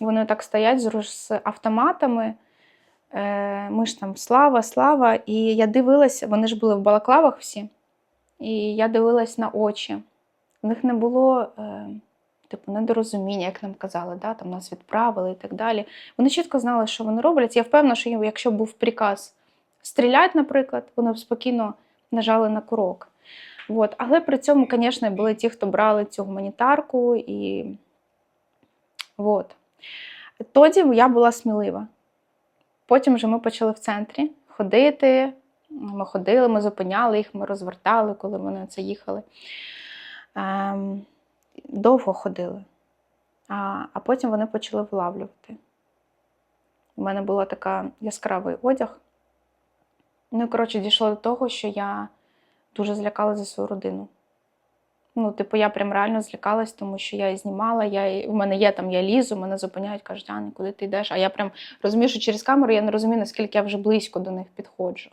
Вони так стоять з, автоматами. Е, Ми ж там слава, слава. І я дивилася, вони ж були в балаклавах всі. І я дивилась на очі. У них не було е, типу, недорозуміння, як нам казали, да? там нас відправили і так далі. Вони чітко знали, що вони роблять. Я впевнена, що їм, якщо був приказ стріляти, наприклад, вони б спокійно нажали на курок. От. Але при цьому, звісно, були ті, хто брали цю гуманітарку. І... От. Тоді я була смілива. Потім вже ми почали в центрі ходити. Ми ходили, ми зупиняли їх, ми розвертали, коли вони це їхали. Ем, довго ходили. А, а потім вони почали вилавлювати. У мене була така яскравий одяг. Ну, коротше, дійшло до того, що я дуже злякалася за свою родину. Ну, типу, я прям реально злякалась, тому що я і знімала, я, у мене є там, я лізу, мене зупиняють, кажуть, Аня, куди ти йдеш? А я прям розумію, що через камеру я не розумію, наскільки я вже близько до них підходжу.